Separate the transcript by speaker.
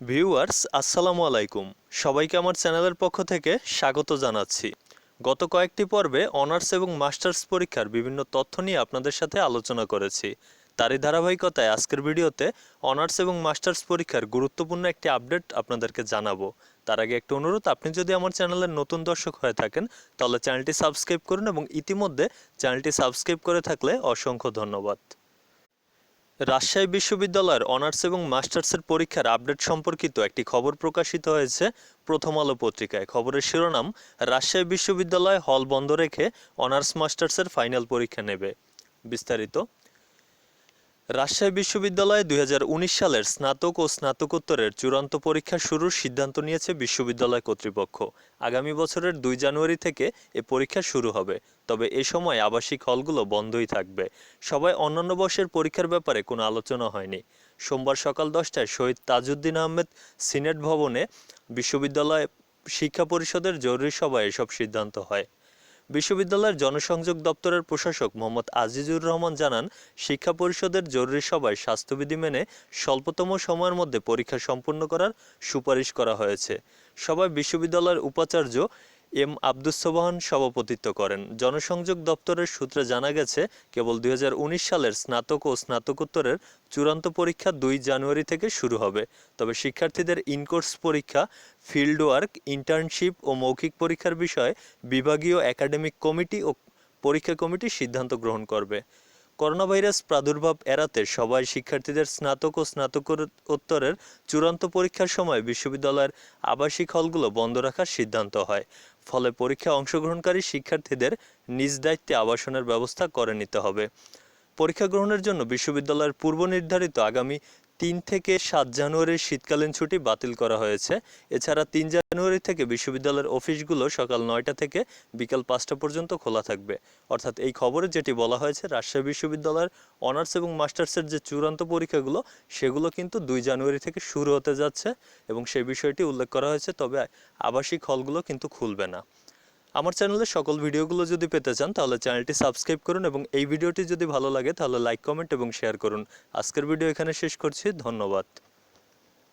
Speaker 1: Viewers, আসসালামু আলাইকুম। সবাইকে আমার চ্যানেলের পক্ষ থেকে স্বাগত জানাচ্ছি। গত কয়েকটি পর্বে অনার্স এবং মাস্টার্স পরীক্ষার বিভিন্ন তথ্য নিয়ে আপনাদের সাথে আলোচনা করেছি। তারই ধারাবাহিকতায় আজকের ভিডিওতে অনার্স এবং মাস্টার্স পরীক্ষার গুরুত্বপূর্ণ একটি আপডেট আপনাদেরকে জানাব। তার আগে একটি অনুরোধ, আপনি যদি আমার চ্যানেলের নতুন দর্শক হয়ে থাকেন, তাহলে চ্যানেলটি সাবস্ক্রাইব করুন এবং ইতিমধ্যে চ্যানেলটি সাবস্ক্রাইব করে থাকলে অসংখ্য ধন্যবাদ। রাজশাহী বিশ্ববিদ্যালয়ের অনার্স এবং মাস্টার্সের পরীক্ষার আপডেট সম্পর্কিত একটি খবর প্রকাশিত হয়েছে প্রথম আলো পত্রিকায়। খবরের শিরোনাম, রাজশাহী বিশ্ববিদ্যালয় হল বন্ধ রেখে অনার্স মাস্টার্সের ফাইনাল পরীক্ষা নেবে। বিস্তারিত রাজশাহী বিশ্ববিদ্যালয়ে দুই হাজার উনিশ সালের স্নাতক ও স্নাতকোত্তরের চূড়ান্ত পরীক্ষা শুরুর সিদ্ধান্ত নিয়েছে বিশ্ববিদ্যালয় কর্তৃপক্ষ। আগামী বছরের দুই জানুয়ারি থেকে এ পরীক্ষা শুরু হবে, তবে এ সময় আবাসিক হলগুলো বন্ধই থাকবে। সবাই অন্যান্য বর্ষের পরীক্ষার ব্যাপারে কোনো আলোচনা হয়নি। সোমবার সকাল দশটায় শহীদ তাজউদ্দিন আহমেদ সিনেট ভবনে বিশ্ববিদ্যালয় শিক্ষা পরিষদের জরুরি সভায় এসব সিদ্ধান্ত হয়। বিশ্ববিদ্যালয়ের জনসংযোগ দপ্তরের প্রশাসক মোহাম্মদ আজিজুর রহমান জানান, শিক্ষা পরিষদের জরুরি সভায় স্বাস্থ্যবিধি মেনে স্বল্পতম সময়ের মধ্যে পরীক্ষা সম্পন্ন করার সুপারিশ করা হয়েছে। সভায় বিশ্ববিদ্যালয়ের উপাচার্য এম আব্দুস সোবাহান সভাপতিত্ব করেন। জনসংযোগ দপ্তরের সূত্রে জানা গেছে, কেবল দুই হাজার উনিশ সালের স্নাতক ও স্নাতকোত্তরের চূড়ান্ত পরীক্ষা দুই জানুয়ারি থেকে শুরু হবে। তবে শিক্ষার্থীদের ইনকোর্স পরীক্ষা, ফিল্ড ওয়ার্ক, ইন্টার্নশিপ ও মৌখিক পরীক্ষার বিষয়ে বিভাগীয় একাডেমিক কমিটি ও পরীক্ষা কমিটি সিদ্ধান্ত গ্রহণ করবে। করোনা ভাইরাস প্রাদুর্ভাব এড়াতে সবাই শিক্ষার্থীদের স্নাতক ও স্নাতকোত্তরের চূড়ান্ত পরীক্ষার সময় বিশ্ববিদ্যালয়ের আবাসিক হলগুলো বন্ধ রাখার সিদ্ধান্ত হয়। ফলে পরীক্ষায় অংশগ্রহণকারী শিক্ষার্থীদের নিজ দায়িত্বে আবাসনের ব্যবস্থা করে নিতে হবে। পরীক্ষা গ্রহণের জন্য বিশ্ববিদ্যালয়ের পূর্ব নির্ধারিত আগামী তিন থেকে সাত জানুয়ারির শীতকালীন ছুটি বাতিল করা হয়েছে। এছাড়া তিন জানুয়ারি থেকে বিশ্ববিদ্যালয়ের অফিসগুলো সকাল নয়টা থেকে বিকাল পাঁচটা পর্যন্ত খোলা থাকবে। অর্থাৎ এই খবরে যেটি বলা হয়েছে, রাজশাহী বিশ্ববিদ্যালয়ের অনার্স এবং মাস্টার্সের যে চূড়ান্ত পরীক্ষাগুলো, সেগুলো কিন্তু দুই জানুয়ারি থেকে শুরু হতে যাচ্ছে এবং সেই বিষয়টি উল্লেখ করা হয়েছে, তবে আবাসিক হলগুলো কিন্তু খুলবে না। আমার চ্যানেলের সকল ভিডিওগুলো যদি পেতে চান, তাহলে চ্যানেলটি সাবস্ক্রাইব করুন এবং এই ভিডিওটি যদি ভালো লাগে, তাহলে লাইক, কমেন্ট এবং শেয়ার করুন। আজকের ভিডিও এখানে শেষ করছি, ধন্যবাদ।